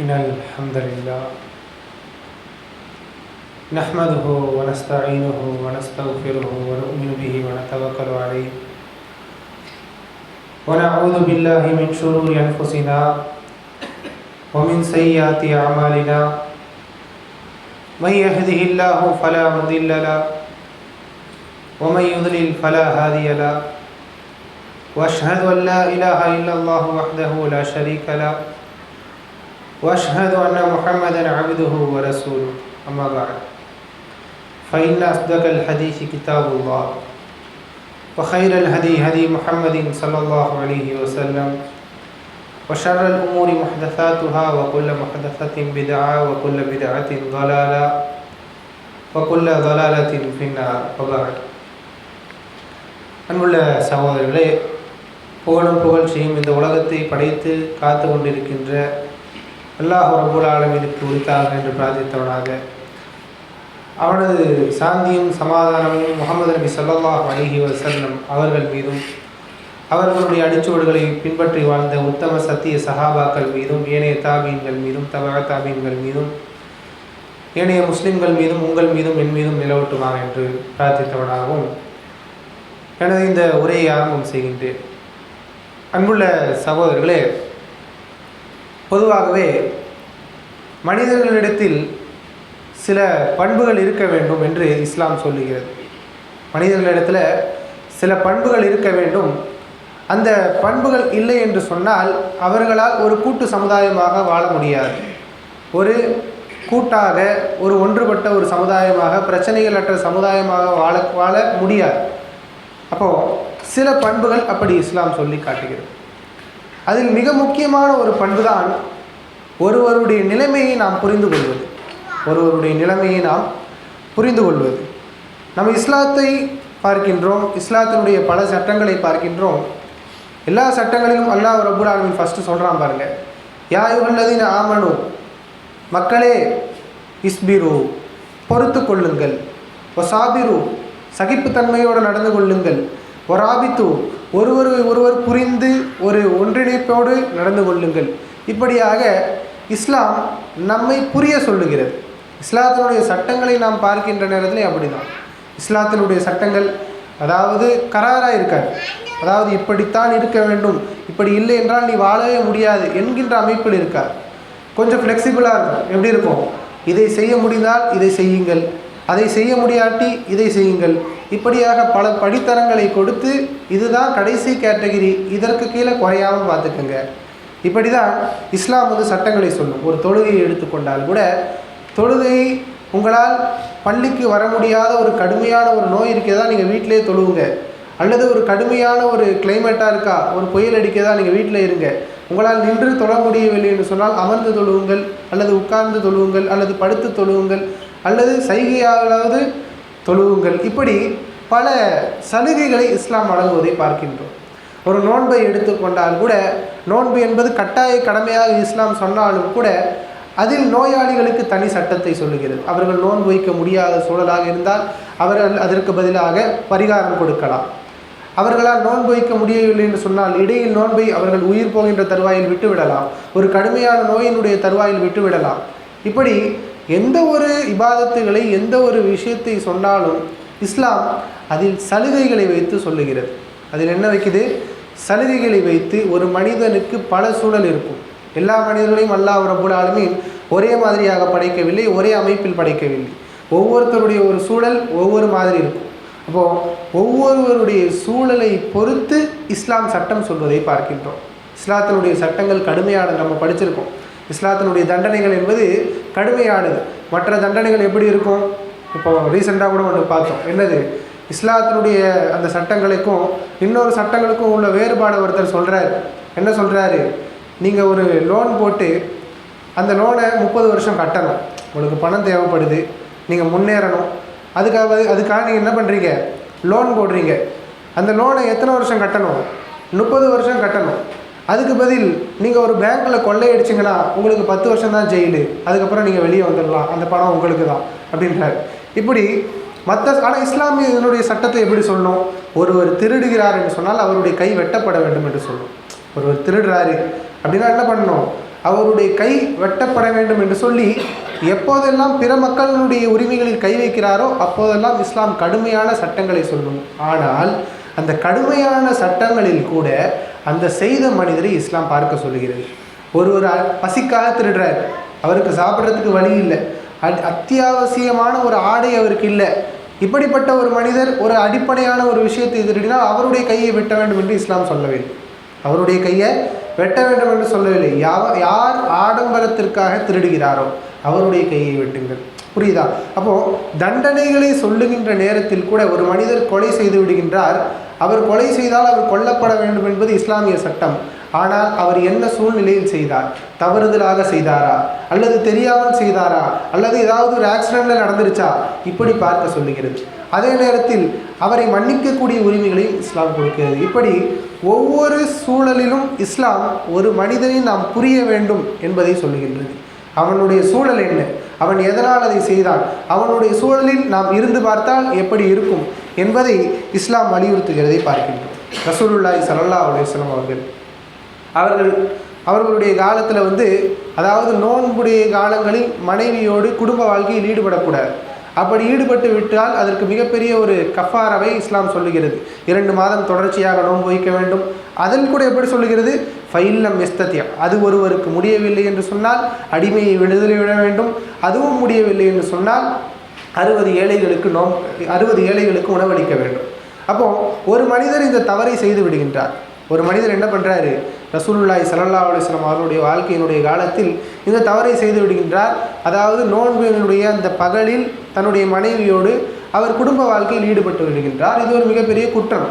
إن الحمد لله. نحمده ونستعينه ونستغفره ونؤمن به ونتوكل عليه. ونعوذ بالله من شرور أنفسنا ومن سيئات أعمالنا. من يهده الله فلا مضل له ومن يضلل فلا هادي له. وأشهد أن لا إله إلا الله وحده لا شريك له. واشهد ان محمدا عبده ورسوله اما بعد فان اصدق الحديث كتاب الله وخير الهدي هدي محمد صلى الله عليه وسلم وشر الامور محدثاتها وكل محدثه بدعه وكل بدعه ضلاله وكل ضلاله في النار وبعد அன்புள்ள சகோதரர்களே புகழும் புகழ்ச்சியும் இந்த உலகத்தை படைத்து காத்து கொண்டிருக்கின்ற அல்லாஹ் ரபுல் ஆலமீனுக்கு உரித்தாக என்று பிரார்த்தித்தவனாக. அவனது சாந்தியும் சமாதானமும் முகமது நபி ஸல்லல்லாஹு அலிஹி வசல்லம் அவர்கள் மீதும் அவர்களுடைய அடிச்சுவடுகளை பின்பற்றி வாழ்ந்த உத்தம சத்திய சஹாபாக்கள் மீதும் ஏனைய தாபீன்கள் மீதும் தவக தாபீன்கள் மீதும் ஏனைய முஸ்லிம்கள் மீதும் உங்கள் மீதும் என் மீதும் நிலவட்டுமா என்று பிரார்த்தித்தவனாகவும் எனது இந்த உரையை ஆரம்பம் செய்கின்றேன். அன்புள்ள சகோதரர்களே பொதுவாகவே மனிதர்களிடத்தில் சில பண்புகள் இருக்க வேண்டும் என்று இஸ்லாம் சொல்லுகிறது. மனிதர்களிடத்தில் சில பண்புகள் இருக்க வேண்டும். அந்த பண்புகள் இல்லை என்று சொன்னால் அவர்களால் ஒரு கூட்டு சமுதாயமாக வாழ முடியாது. ஒரு கூட்டாக ஒரு ஒன்றுபட்ட ஒரு சமுதாயமாக பிரச்சனைகளற்ற சமுதாயமாக வாழ வாழ முடியாது. அப்போது சில பண்புகள் அப்படி இஸ்லாம் சொல்லி காட்டுகிறது. அதில் மிக முக்கியமான ஒரு பண்பு தான் ஒருவருடைய நிலைமையை நாம் புரிந்து கொள்வது. ஒருவருடைய நிலைமையை நாம் புரிந்து கொள்வது. நம்ம இஸ்லாத்தை பார்க்கின்றோம் இஸ்லாத்தினுடைய பல சட்டங்களை பார்க்கின்றோம். எல்லா சட்டங்களிலும் அல்லாஹ் ரபுல் ஆலமின் ஃபஸ்ட்டு சொல்கிறான் பாருங்க. யாயுகல்லதின் ஆமனு மக்களே இஸ்பிரு பொறுத்து கொள்ளுங்கள். ஒசாபிரு சகிப்புத்தன்மையோடு நடந்து கொள்ளுங்கள். ஒராபித்து ஒருவர் ஒருவர் புரிந்து ஒரு ஒன்றிணைப்போடு நடந்து கொள்ளுங்கள். இப்படியாக இஸ்லாம் நம்மை புரிய சொல்லுகிறது. இஸ்லாத்தினுடைய சட்டங்களை நாம் பார்க்கின்ற நேரத்தில் அப்படிதான். இஸ்லாத்தினுடைய சட்டங்கள் அதாவது கராராக இருக்காது. அதாவது இப்படித்தான் இருக்க வேண்டும். இப்படி இல்லை என்றால் நீ வாழவே முடியாது என்கின்ற அமைப்பில் இருக்காது. கொஞ்சம் ஃப்ளெக்சிபிளாக இருக்கும் எப்படி இருக்கும்? இதை செய்ய முடிந்தால் இதை செய்யுங்கள். அதை செய்ய முடியாட்டி இதை செய்யுங்கள். இப்படியாக பல படித்தரங்களை கொடுத்து இதுதான் கடைசி கேட்டகிரி இதற்கு கீழே குறையாமல் பார்த்துக்கோங்க. இப்படி தான் இஸ்லாம் வந்து சட்டங்களை சொல்லும். ஒரு தொழுகையை எடுத்துக்கொண்டால் கூட தொழுகை உங்களால் பள்ளிக்கு வர முடியாத ஒரு கடுமையான ஒரு நோய் இருக்கிறதா நீங்கள் வீட்டிலே தொழுவுங்க. அல்லது ஒரு கடுமையான ஒரு கிளைமேட்டாக இருக்கா ஒரு புயல் அடிக்கதா நீங்கள் வீட்டில் இருங்க. உங்களால் நின்று தொழ முடியவில்லை என்று சொன்னால் அமர்ந்து தொழுவுங்கள் அல்லது உட்கார்ந்து தொழுவுங்கள் அல்லது படுத்து தொழுவுங்கள் அல்லது சைகையாவது தொழுவுங்கள். இப்படி பல சலுகைகளை இஸ்லாம் வழங்குவதை பார்க்கின்றோம். ஒரு நோன்பை எடுத்துக்கொண்டால் கூட நோன்பு என்பது கட்டாய கடமையாக இஸ்லாம் சொன்னாலும் கூட அதில் நோயாளிகளுக்கு தனி சட்டத்தை சொல்லுகிறது. அவர்கள் நோன்பு வைக்க முடியாத சூழலாக இருந்தால் அவர்கள் அதற்கு பதிலாக பரிகாரம் கொடுக்கலாம். அவர்களால் நோன்பு வைக்க முடியவில்லை என்று சொன்னால் இடையில் நோன்பை அவர்கள் உயிர் போகின்ற தருவாயில் விட்டுவிடலாம். ஒரு கடுமையான நோயினுடைய தருவாயில் விட்டுவிடலாம். இப்படி எந்த ஒரு இபாதத்துகளை எந்த ஒரு விஷயத்தை சொன்னாலும் இஸ்லாம் அதில் சலுகைகளை வைத்து சொல்லுகிறது. அதில் என்ன வைக்குது? சலுகைகளை வைத்து ஒரு மனிதனுக்கு பல சூழல் இருக்கும். எல்லா மனிதர்களையும் அல்லாஹ் ரபுல் ஆலமீன் ஒரே மாதிரியாக படைக்கவில்லை ஒரே அமைப்பில் படைக்கவில்லை. ஒவ்வொருத்தருடைய ஒரு சூழல் ஒவ்வொரு மாதிரி இருக்கும். அப்போது ஒவ்வொருவருடைய சூழலை பொறுத்து இஸ்லாம் சட்டம் சொல்வதை பார்க்கின்றோம். இஸ்லாத்தினுடைய சட்டங்கள் கடுமையான நம்ம படிச்சிருக்கோம். இஸ்லாத்தினுடைய தண்டனைகள் என்பது கடுமையானது. மற்ற தண்டனைகள் எப்படி இருக்கும்? இப்போ ரீசெண்டாக கூட ஒன்று பார்த்தோம். என்னது? இஸ்லாத்தினுடைய அந்த சட்டங்களுக்கும் இன்னொரு சட்டங்களுக்கும் உள்ள வேறுபாடு ஒருத்தர் சொல்கிறார் என்ன சொல்கிறாரு நீங்கள் ஒரு லோன் போட்டு அந்த லோனை முப்பது வருஷம் கட்டணும். உங்களுக்கு பணம் தேவைப்படுது. நீங்கள் முன்னேறணும். அதுக்காக அதுக்காக நீங்கள் என்ன பண்ணுறீங்க லோன் போடுறீங்க. அந்த லோனை எத்தனை வருஷம் கட்டணும்? முப்பது வருஷம் கட்டணும். அதுக்கு பதில் நீங்கள் ஒரு பேங்க்கில் கொள்ளையடிச்சிங்கன்னா உங்களுக்கு பத்து வருஷம் தான் ஜெயிலு. அதுக்கப்புறம் நீங்கள் வெளியே வந்துடலாம். அந்த பணம் உங்களுக்கு தான் அப்படின்றார். இப்படி மற்ற ஆனால் இஸ்லாமியனுடைய சட்டத்தை எப்படி சொல்லணும்? ஒருவர் திருடுகிறார் என்று சொன்னால் அவருடைய கை வெட்டப்பட வேண்டும் என்று சொல்லணும். ஒருவர் திருடுறாரு அப்படின்னா என்ன பண்ணணும்? அவருடைய கை வெட்டப்பட வேண்டும் என்று சொல்லி எப்போதெல்லாம் பிற மக்களுடைய உரிமைகளில் கை வைக்கிறாரோ அப்போதெல்லாம் இஸ்லாம் கடுமையான சட்டங்களை சொல்லும் ஆனால் அந்த கடுமையான சட்டங்களில் கூட அந்த செய்த மனிதரை இஸ்லாம் பார்க்க சொல்லுகிறது. ஒரு ஒரு பசிக்காக திருடுறார். அவருக்கு சாப்பிட்றதுக்கு வழி இல்லை. அத்தியாவசியமான ஒரு ஆடை அவருக்கு இல்லை. இப்படிப்பட்ட ஒரு மனிதர் ஒரு அடிப்படையான ஒரு விஷயத்தை திருடினால் அவருடைய கையை வெட்ட வேண்டும் என்று இஸ்லாம் சொல்லவில்லை அவருடைய கையை வெட்ட வேண்டும் என்று சொல்லவில்லை. யாவ யார் ஆடம்பரத்திற்காக திருடுகிறாரோ அவருடைய கையை வெட்டுங்கள். புரியுதா? அப்போது தண்டனைகளை சொல்லுகின்ற நேரத்தில் கூட ஒரு மனிதர் கொலை செய்து விடுகின்றார். அவர் கொலை செய்தால் அவர் கொல்லப்பட வேண்டும் என்பது இஸ்லாமிய சட்டம். ஆனால் அவர் என்ன சூழ்நிலையில் செய்தார்? தவறுதலாக செய்தாரா? அல்லது தெரியாமல் செய்தாரா? அல்லது ஏதாவது ஒரு ஆக்சிடென்ட்ல நடந்துருச்சா? இப்படி பார்க்க சொல்லுகிறது. அதே நேரத்தில் அவரை மன்னிக்கக்கூடிய உரிமைகளையும் இஸ்லாம் கொடுக்கிறது. இப்படி ஒவ்வொரு சூழலிலும் இஸ்லாம் ஒரு மனிதனை நாம் புரிய வேண்டும் என்பதை சொல்லுகின்றது. அவனுடைய சூழல் என்ன? அவன் எதனால் அதை செய்தான்? அவனுடைய சூழலில் நாம் இருந்து பார்த்தால் எப்படி இருக்கும்? என்பதை இஸ்லாம் வலியுறுத்துகிறதை பார்க்கின்றோம். ரசூலுல்லாய் ஸல்லல்லாஹு அலுவலம் அவர்கள் அவர்கள் அவர்களுடைய காலத்தில் வந்து அதாவது நோன்புடைய காலங்களில் மனைவியோடு குடும்ப வாழ்க்கையில் ஈடுபடக்கூடாது. அப்படி ஈடுபட்டு விட்டால் அதற்கு மிகப்பெரிய ஒரு கஃபாரவை இஸ்லாம் சொல்லுகிறது. இரண்டு மாதம் தொடர்ச்சியாக நோன்பு வைக்க வேண்டும். அதில் கூட எப்படி சொல்லுகிறது? ஃபைல்லம் எஸ்தத்தியம் அது ஒருவருக்கு முடியவில்லை என்று சொன்னால் அடிமையை விடுதலை விட வேண்டும். அதுவும் முடியவில்லை என்று சொன்னால் அறுபது ஏழைகளுக்கு நோம் அறுபது ஏழைகளுக்கு உணவளிக்க வேண்டும். அப்போ ஒரு மனிதர் இந்த தவறை செய்து விடுகின்றார். ஒரு மனிதர் என்ன பண்ணுறாரு ரசூலுல்லாய் ஸல்லல்லாஹு அலைஹி அவருடைய வாழ்க்கையினுடைய காலத்தில் இந்த தவறை செய்து விடுகின்றார். அதாவது நோன்பினுடைய அந்த பகலில் தன்னுடைய மனைவியோடு அவர் குடும்ப வாழ்க்கையில் ஈடுபட்டு விடுகின்றார். இது ஒரு மிகப்பெரிய குற்றம்.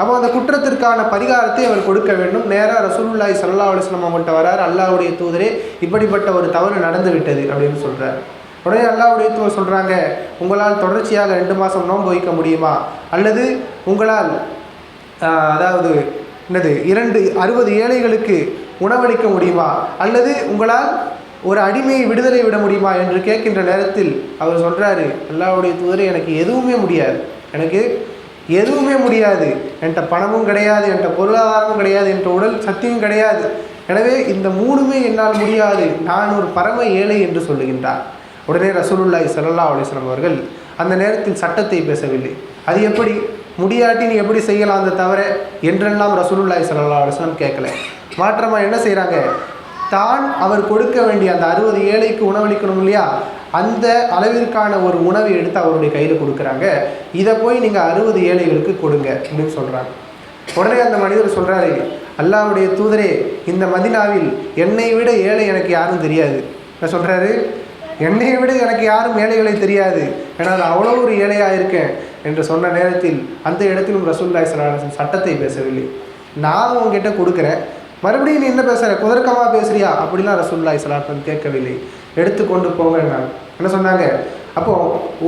அப்போ அந்த குற்றத்திற்கான பரிகாரத்தை அவர் கொடுக்க வேண்டும். நேராக ரசூலுல்லாய் சல்லா அலைஹி அவங்கள்ட்ட வரார். அல்லாவுடைய தூதரே இப்படிப்பட்ட ஒரு தவறு நடந்து விட்டது அப்படின்னு சொல்கிறார் உடனே அல்லாவுடைய தூதர் சொல்கிறாங்க உங்களால் தொடர்ச்சியாக ரெண்டு மாதம் நோன்பு வைக்க முடியுமா? அல்லது உங்களால் அதாவது என்னது இரண்டு அறுபது ஏழைகளுக்கு உணவளிக்க முடியுமா? அல்லது உங்களால் ஒரு அடிமையை விடுதலை விட முடியுமா என்று கேட்கின்ற நேரத்தில் அவர் சொல்கிறாரு அல்லாவுடைய தூதரை எனக்கு எதுவுமே முடியாது. எனக்கு எதுவுமே முடியாது. என்கிட்ட பணமும் கிடையாது என்கிட்ட பொருளாதாரமும் கிடையாது என்கிட்ட உடல் சக்தியும் கிடையாது. எனவே இந்த மூணுமே என்னால் முடியாது. நான் ஒரு பரம ஏழை என்று சொல்லுகின்றார். உடனே ரசூலுல்லாஹி சல்லா அலிஸ்லாம் அவர்கள் அந்த நேரத்தில் சட்டத்தை பேசவில்லை. அது எப்படி? முடியாட்டி நீ எப்படி செய்யலாம் அந்த தவிர என்றெல்லாம் ரசூலுல்லாஹி சல்லா அலிஸ்லாம் கேட்கல. மாற்றமாக என்ன செய்கிறாங்க தான் அவர் கொடுக்க வேண்டிய அந்த அறுபது ஏழைக்கு உணவளிக்கணும் இல்லையா? அந்த அளவிற்கான ஒரு உணவை எடுத்து அவருடைய கையில் கொடுக்குறாங்க. இதை போய் நீங்கள் அறுபது ஏழைகளுக்கு கொடுங்க அப்படின்னு சொல்கிறாங்க உடனே அந்த மனிதர் சொல்கிறாரு அல்லாவுடைய தூதரே இந்த மதினாவில் என்னை விட ஏழை எனக்கு யாரும் தெரியாது. என்ன சொல்கிறாரு என்னை விட எனக்கு யாரும் ஏழைகளை தெரியாது. ஏன்னா நான் அவ்வளோ ஒரு ஏழையாக இருக்கேன் என்று சொன்ன நேரத்தில் அந்த இடத்திலும் ரசூல்லாய் சலாஹம் சட்டத்தை பேசவில்லை. நான் உங்ககிட்ட கொடுக்குறேன். மறுபடியும் நீ என்ன பேசுகிற குதர்க்கமாக பேசுறியா? அப்படிலாம் ரசூல்லாய் சலாஹம் கேட்கவில்லை. எடுத்துக்கொண்டு போங்க நான். என்ன சொன்னாங்க? அப்போ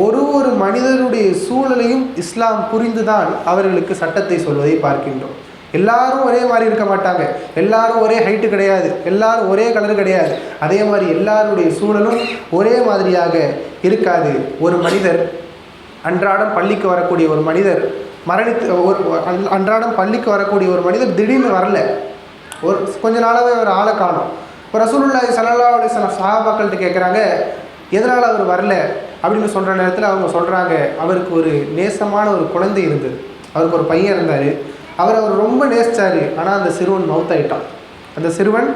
ஒரு ஒரு மனிதருடைய சூழலையும் இஸ்லாம் புரிந்துதான் அவர்களுக்கு சட்டத்தை சொல்வதை பார்க்கின்றோம். எல்லாரும் ஒரே மாதிரி இருக்க மாட்டாங்க. எல்லாரும் ஒரே ஹைட்டு கிடையாது. எல்லாரும் ஒரே கலர் கிடையாது. அதே மாதிரி எல்லாருடைய சூழலும் ஒரே மாதிரியாக இருக்காது. ஒரு மனிதர் அன்றாடம் பள்ளிக்கு வரக்கூடிய ஒரு மனிதர் மரணித்து ஒரு அன்றாடம் பள்ளிக்கு வரக்கூடிய ஒரு மனிதர் திடீர்னு வரல. ஒரு கொஞ்ச நாளாகவே ஒரு ஆளை காணும். இப்போ ரசூலுல்லாஹி சல்லா அலி வஸல்லம் சஹாபாக்கள்கிட்ட கேட்குறாங்க எதனால் அவர் வரல? அப்படின்னு சொல்கிற நேரத்தில் அவங்க சொல்கிறாங்க அவருக்கு ஒரு நேசமான ஒரு குழந்தை இருந்தது. அவருக்கு ஒரு பையன் இருந்தார். அவர் அவர் ரொம்ப நேசிச்சாரு. ஆனால் அந்த சிறுவன் மவுத்தாயிட்டான் அந்த சிறுவன்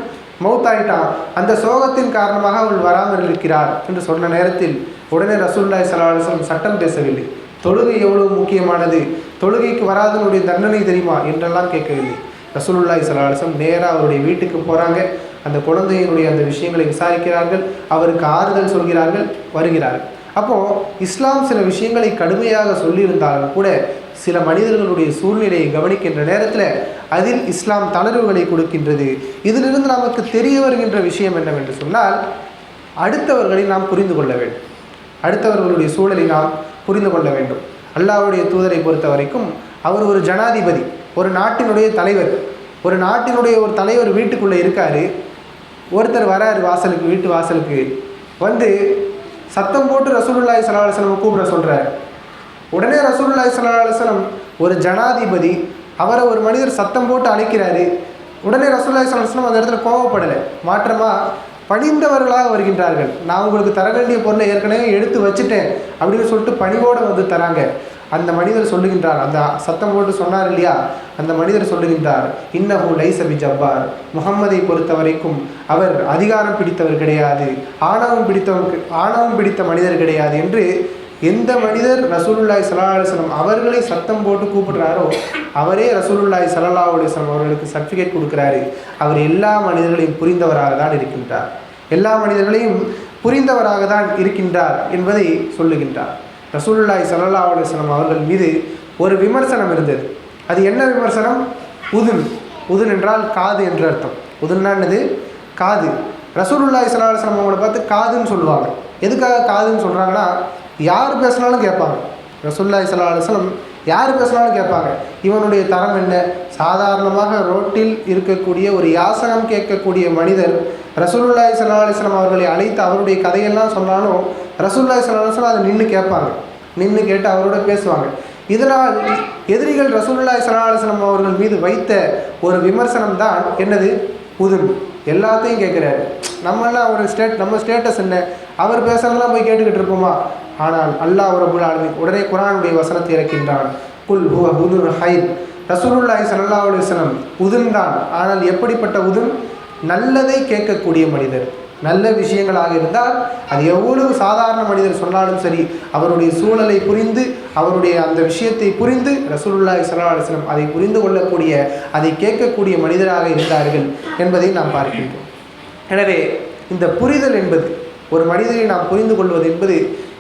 மௌத்தாயிட்டான். அந்த சோகத்தின் காரணமாக அவள் வராமல் இருக்கிறார் என்று சொன்ன நேரத்தில் உடனே ரசூல்லாய் சலாஹம் சட்டம் பேசவில்லை. தொழுகை எவ்வளவு முக்கியமானது? தொழுகைக்கு வராதனுடைய தண்டனை தெரியுமா? என்றெல்லாம் கேட்கவில்லை. ரசூலுல்லாய் சலாஹம் நேராக அவருடைய வீட்டுக்கு போகிறாங்க அந்த குழந்தையினுடைய அந்த விஷயங்களை விசாரிக்கிறார்கள். அவருக்கு ஆறுதல் சொல்கிறார்கள் வருகிறார்கள். அப்போது இஸ்லாம் சில விஷயங்களை கடுமையாக சொல்லியிருந்தாலும் கூட சில மனிதர்களுடைய சூழ்நிலையை கவனிக்கின்ற நேரத்தில் அதில் இஸ்லாம் தளர்வுகளை கொடுக்கின்றது. இதிலிருந்து நமக்கு தெரிய வருகின்ற விஷயம் என்னவென்று சொன்னால் அடுத்தவர்களை நாம் புரிந்து கொள்ள வேண்டும். அடுத்தவர்களுடைய சூழலை நாம் புரிந்து கொள்ள வேண்டும். அல்லாவுடைய தூதரை பொறுத்த வரைக்கும் அவர் ஒரு ஜனாதிபதி ஒரு நாட்டினுடைய தலைவர். ஒரு நாட்டினுடைய ஒரு தலைவர் வீட்டுக்குள்ளே இருக்காரு. ஒருத்தர் வராரு வாசலுக்கு வீட்டு வாசலுக்கு. வந்து சத்தம் போட்டு ரசூலுல்லாய் சலாஹ் செலவு கூப்பிட சொல்கிறார் உடனே ரசூலுல்லாஹி சல்லா அலுவலம் ஒரு ஜனாதிபதி அவரை ஒரு மனிதர் சத்தம் போட்டு அழைக்கிறாரு. உடனே ரசூல்லாய் சலாஹம் அந்த இடத்துல கோவப்படலை. மாற்றமாக பணிந்தவர்களாக வருகின்றார்கள். நான் உங்களுக்கு தர வேண்டிய பொருளை ஏற்கனவே எடுத்து வச்சுட்டேன் அப்படின்னு சொல்லிட்டு பணிவோடு வந்து தராங்க. அந்த மனிதர் சொல்லுகின்றார் அந்த சத்தம் போட்டு சொன்னார் இல்லையா? அந்த மனிதர் சொல்லுகின்றார் இன்னஹு லைசபி ஜப்பார். முகம்மதை பொறுத்த வரைக்கும் அவர் அதிகாரம் பிடித்தவர் கிடையாது. ஆணவம் பிடித்தவர் ஆணவம் பிடித்த மனிதர் கிடையாது என்று எந்த மனிதர் ரசூலுல்லாய் சல்லா அலுவலம் அவர்களை சத்தம் போட்டு கூப்பிடுறாரோ அவரே ரசூலுல்லாய் சல்லா அலுவலம் அவர்களுக்கு சர்டிஃபிகேட் கொடுக்குறாரு. அவர் எல்லா மனிதர்களையும் புரிந்தவராக தான் இருக்கின்றார். எல்லா மனிதர்களையும் புரிந்தவராக தான் இருக்கின்றார் என்பதை சொல்லுகின்றார். ரசூலுல்லாய் சல்லா அலுவலம் அவர்கள் மீது ஒரு விமர்சனம் இருந்தது. அது என்ன விமர்சனம்? உதுன். உதுன் என்றால் காது என்று அர்த்தம். உதுன்னா காது. ரசூலுல்லாய் சல்லா அலுவலம் அவங்கள பார்த்து காதுன்னு சொல்லுவாங்க. எதுக்காக காதுன்னு சொல்கிறாங்கன்னா யார் பேசினாலும் கேட்பாங்க. ரசுல்லாய் சல்லா அலுவலம் யார் பேசினாலும் கேட்பாங்க. இவனுடைய தரம் என்ன? சாதாரணமாக ரோட்டில் இருக்கக்கூடிய ஒரு யாசகம் கேட்கக்கூடிய மனிதர் ரசூலுல்லாய் சல்லா அலுவலம் அவர்களை அழைத்து அவருடைய கதையெல்லாம் சொன்னாலும் ரசூல்லாய் சல்லா அலுவலம் அதை நின்று கேட்பாங்க. நின்று கேட்டு அவரோட பேசுவாங்க. இதனால் எதிரிகள் ரசூலுல்லாய் சல்லா அலுவலம் அவர்கள் மீது வைத்த ஒரு விமர்சனம் தான் என்னது? உதுன் எல்லாத்தையும் கேட்குறாரு. நம்மளாம் அவர் ஸ்டேட் நம்ம ஸ்டேட்டஸ் என்ன? அவர் பேசுறதெல்லாம் போய் கேட்டுக்கிட்டு இருப்போமா? ஆனால் அல்லாஹ் ரபுல் ஆலமின் உடனே குரானுடைய வசனத்தை இறக்கின்றான். குல் ஹுவ புதுர் ஹைத் ரசூலுல்லாஹி ஸல்லல்லாஹு அலைஹி வஸல்லம் தான் ஆனால் எப்படிப்பட்ட உதுன் நல்லதை கேட்கக்கூடிய மனிதர். நல்ல விஷயங்களாக இருந்தால் அது எவ்வளவு சாதாரண மனிதர் சொன்னாலும் சரி அவருடைய சூழலை புரிந்து அவருடைய அந்த விஷயத்தை புரிந்து ரசூலுல்லாய் சலாஹம் அதை புரிந்து கொள்ளக்கூடிய அதை கேட்கக்கூடிய மனிதராக இருந்தார்கள் என்பதை நாம் பார்க்கின்றோம். எனவே இந்த புரிதல் என்பது ஒரு மனிதரை நாம் புரிந்து கொள்வது என்பது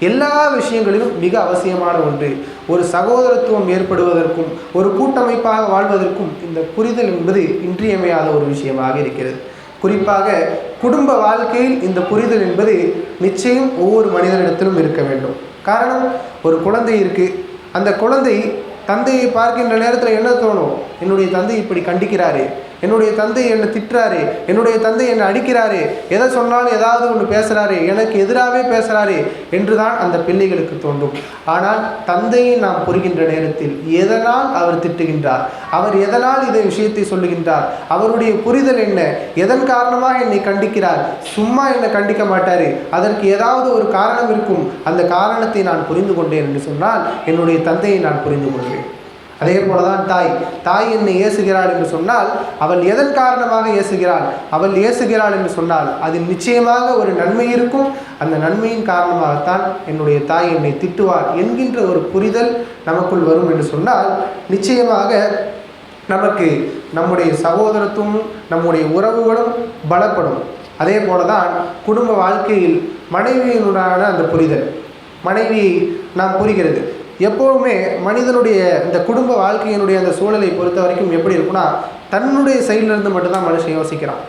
எல்லா விஷயங்களிலும் மிக அவசியமான ஒன்று. ஒரு சகோதரத்துவம் ஏற்படுவதற்கும் ஒரு கூட்டமைப்பாக வாழ்வதற்கும் இந்த புரிதல் என்பது இன்றியமையாத ஒரு விஷயமாக இருக்கிறது. குறிப்பாக குடும்ப வாழ்க்கையில் இந்த புரிதல் என்பது நிச்சயம் ஒவ்வொரு மனிதனிடத்திலும் இருக்க வேண்டும். காரணம் ஒரு குழந்தை இருக்குது அந்த குழந்தை தந்தையை பார்க்கின்ற நேரத்தில் என்ன தோணும்? என்னுடைய தந்தை இப்படி கண்டிக்கிறாரு. என்னுடைய தந்தை என்னை திட்டுறாரு என்னுடைய தந்தை என்னை அடிக்கிறாரு எதை சொன்னாலும் ஏதாவது ஒன்று பேசுகிறாரு எனக்கு எதிராகவே பேசுகிறாரு என்று தான் அந்த பிள்ளைகளுக்கு தோன்றும். ஆனால் தந்தையை நாம் புரிகின்ற நேரத்தில் எதனால் அவர் திட்டுகின்றார்? அவர் எதனால் இதை விஷயத்தை சொல்லுகின்றார்? அவருடைய புரிதல் என்ன? எதன் காரணமாக என்னை கண்டிக்கிறார்? சும்மா என்னை கண்டிக்க மாட்டார். அதற்கு ஏதாவது ஒரு காரணம் இருக்கும். அந்த காரணத்தை நான் புரிந்து கொண்டேன் என்று சொன்னால் என்னுடைய தந்தையை நான் புரிந்து கொள்வேன். அதே போலதான் தாய். தாய் என்னை ஏசுகிறாள் என்று சொன்னால் அவள் எதன் காரணமாக ஏசுகிறாள்? அவள் ஏசுகிறாள் என்று சொன்னால் அதில் நிச்சயமாக ஒரு நன்மை இருக்கும். அந்த நன்மையின் காரணமாகத்தான் என்னுடைய தாய் என்னை திட்டுவார் என்கின்ற ஒரு புரிதல் நமக்குள் வரும் என்று சொன்னால் நிச்சயமாக நமக்கு நம்முடைய சகோதரத்துவமும் நம்முடைய உறவுகளும் பலப்படும். அதே போல தான் குடும்ப வாழ்க்கையில் மனைவியினுடான அந்த புரிதல். மனைவி நாம் புரிகிறது. எப்போவுமே மனிதனுடைய இந்த குடும்ப வாழ்க்கையினுடைய அந்த சூழலை பொறுத்த வரைக்கும் எப்படி இருக்குன்னா தன்னுடைய சைட்லேருந்து மட்டும்தான் மனுஷன் யோசிக்கிறான்.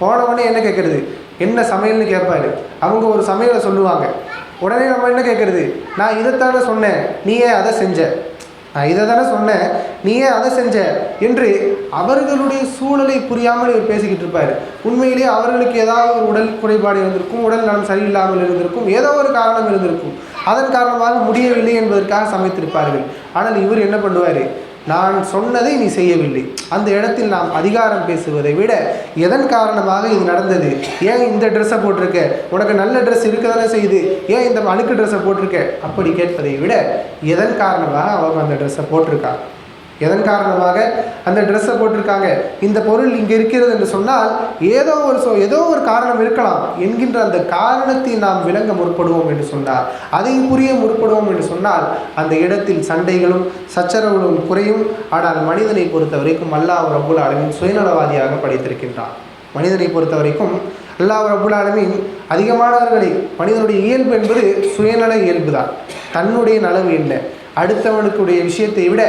போனவொடனே என்ன கேட்குறது என்ன சமையல்னு கேட்பாரு அவங்க ஒரு சமையலை சொல்லுவாங்க. உடனே நம்ம என்ன கேட்குறது நான் இதைத்தானே சொன்னேன். நீயே அதை செஞ்ச. நான் இதை தானே சொன்னேன். நீயே அதை செஞ்ச. என்று அவர்களுடைய சூழலை புரியாமல் இவர் பேசிக்கிட்டு இருப்பார். உண்மையிலேயே அவர்களுக்கு ஏதாவது ஒரு உடல் குறைபாடு இருந்திருக்கும் உடல் நலம் சரியில்லாமல் இருந்திருக்கும் ஏதோ ஒரு காரணம் இருந்திருக்கும். அதன் காரணமாக முடியவில்லை என்பதற்காக சமைத்திருப்பார்கள். ஆனால் இவர் என்ன பண்ணுவார்? நான் சொன்னதை நீ செய்யவில்லை. அந்த இடத்தில் நாம் அதிகாரம் பேசுவதை விட எதன் காரணமாக இது நடந்தது? ஏன் இந்த ட்ரெஸ்ஸை போட்டிருக்க? உனக்கு நல்ல ட்ரெஸ் இருக்க தானே செய்யுது. ஏன் இந்த அழுக்கு ட்ரெஸ்ஸை போட்டிருக்க? அப்படி கேட்பதை விட எதன் காரணமாக அவங்க அந்த ட்ரெஸ்ஸை போட்டிருக்காங்க எதன் காரணமாக? அந்த ட்ரெஸ்ஸை போட்டிருக்காங்க. இந்த பொருள் இங்கே இருக்கிறது என்று சொன்னால் ஏதோ ஒரு சோ ஏதோ ஒரு காரணம் இருக்கலாம் என்கின்ற அந்த காரணத்தை நாம் விளங்க முற்படுவோம் என்று சொன்னார் அதை புரிய முற்படுவோம் என்று சொன்னால் அந்த இடத்தில் சண்டைகளும் சச்சரவுகளும் குறையும். ஆனால் மனிதனை பொறுத்த வரைக்கும் அல்லாஹ் ரபுல் அளவின் சுயநலவாதியாக படைத்திருக்கின்றான். மனிதனை பொறுத்த வரைக்கும் அல்லாஹ் ரபுல் அதிகமானவர்களை மனிதனுடைய இயல்பு என்பது சுயநல இயல்பு தான் தன்னுடைய நலவு என்ன? அடுத்தவனுக்குடைய விஷயத்தை விட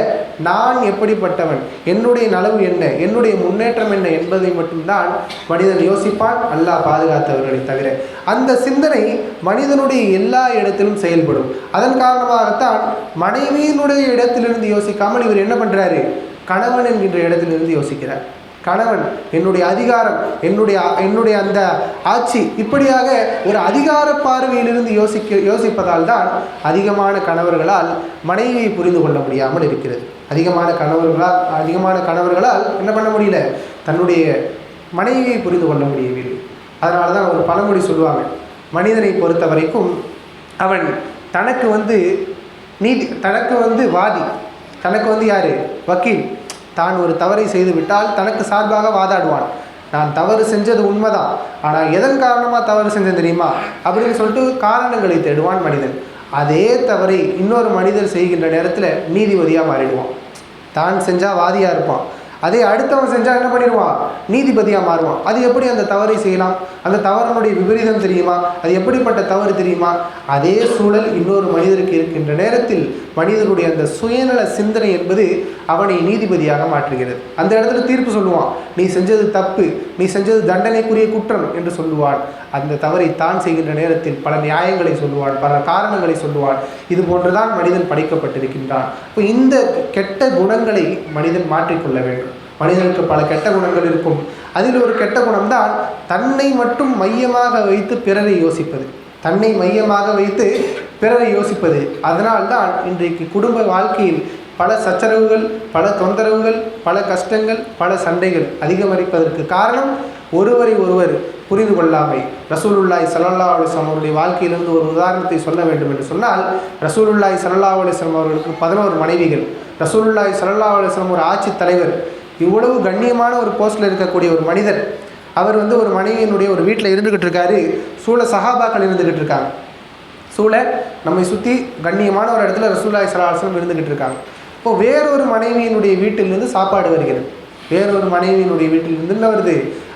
நான் எப்படிப்பட்டவன்? என்னுடைய நலவு என்ன? என்னுடைய முன்னேற்றம் என்ன என்பதை மட்டும்தான் மனிதன் யோசிப்பான் அல்லாஹ் பாதுகாத்தவர்களை தவிர. அந்த சிந்தனை மனிதனுடைய எல்லா இடத்திலும் செயல்படும். அதன் காரணமாகத்தான் மனைவியினுடைய இடத்திலிருந்து யோசிக்காமல் இவர் என்ன பண்ணுறாரு கணவன் என்கின்ற இடத்திலிருந்து யோசிக்கிறார். கணவன் என்னுடைய அதிகாரம் என்னுடைய என்னுடைய அந்த ஆட்சி இப்படியாக ஒரு அதிகார பார்வையிலிருந்து யோசிக்க யோசிப்பதால் தான் அதிகமான கணவர்களால் மனைவியை புரிந்து கொள்ள முடியாமல் இருக்கிறது. அதிகமான கணவர்களால் அதிகமான கணவர்களால் என்ன பண்ண முடியல? தன்னுடைய மனைவியை புரிந்து கொள்ள முடியவில்லை. அதனால தான் ஒரு பழமொழி சொல்லுவாங்க மனிதனை பொறுத்த வரைக்கும் அவன் தனக்கு வந்து நீதி தனக்கு வந்து வாதி தனக்கு வந்து யார்? வக்கீல். தான் ஒரு தவறை செய்து விட்டால் தனக்கு சார்பாக வாதாடுவான். நான் தவறு செஞ்சது உண்மைதான். ஆனால் எதன் காரணமாக தவறு செஞ்சேன் தெரியுமா? அப்படின்னு சொல்லிட்டு காரணங்களை தேடுவான் மனிதன். அதே தவறை இன்னொரு மனிதர் செய்கின்ற நேரத்தில் நீதிபதியாக மாறிடுவான். தான் செஞ்சால் வாதியாக இருப்பான். அதே அடுத்தவன் செஞ்சால் என்ன பண்ணிடுவான்? நீதிபதியாக மாறுவான். அது எப்படி அந்த தவறை செய்யலாம்? அந்த தவறனுடைய விபரீதம் தெரியுமா? அது எப்படிப்பட்ட தவறு தெரியுமா? அதே சூழல் இன்னொரு மனிதருக்கு இருக்கின்ற நேரத்தில் மனிதனுடைய அந்த சுயநல சிந்தனை என்பது அவனை நீதிபதியாக மாற்றுகிறது. அந்த இடத்துல தீர்ப்பு சொல்லுவான் நீ செஞ்சது தப்பு நீ செஞ்சது தண்டனைக்குரிய குற்றம் என்று சொல்லுவான். அந்த தவறை தான் செய்கின்ற நேரத்தில் பல நியாயங்களை சொல்லுவான் பல காரணங்களை சொல்லுவான். இது போன்றுதான் மனிதன் படைக்கப்பட்டிருக்கின்றான். இப்போ இந்த கெட்ட குணங்களை மனிதன் மாற்றிக்கொள்ள வேண்டும். மனிதனுக்கு பல கெட்ட குணங்கள் இருக்கும். அதில் ஒரு கெட்ட குணம்தான் தன்னை மட்டும் மையமாக வைத்து பிறரை யோசிப்பது. தன்னை மையமாக வைத்து பிறரை யோசிப்பது. அதனால்தான் இன்றைக்கு குடும்ப வாழ்க்கையில் பல சச்சரவுகள் பல தொந்தரவுகள் பல கஷ்டங்கள் பல சண்டைகள் அதிகமரிப்பதற்கு காரணம் ஒருவரை ஒருவர் புரிந்து கொள்ளாமை. ரசூலுல்லாய் சல்லா அலிஸ்லாம் அவருடைய வாழ்க்கையிலிருந்து ஒரு உதாரணத்தை சொல்ல வேண்டும் என்று சொன்னால் ரசூலுல்லாய் சல்லா அலிஸ்லாம் அவர்களுக்கு பதினோரு மனைவிகள். ரசூலுல்லாய் சல்லா அலிஸ்லாம் ஒரு ஆட்சி தலைவர். இவ்வளவு கண்ணியமான ஒரு போஸ்டில் இருக்கக்கூடிய ஒரு மனிதர். அவர் வந்து ஒரு மனைவியினுடைய ஒரு வீட்டில் இருந்துக்கிட்டு இருக்காரு. சூழ சஹாபாக்கள் இருந்துக்கிட்டு இருக்காங்க. சூழ நம்மை சுற்றி கண்ணியமான ஒரு இடத்துல ரசூல்லாய் சலாஹம் இருந்துக்கிட்டு இருக்காங்க. இப்போ வேறொரு மனைவியினுடைய வீட்டிலிருந்து சாப்பாடு வருகிறது. வேறொரு மனைவியினுடைய வீட்டிலிருந்து என்ன வருது?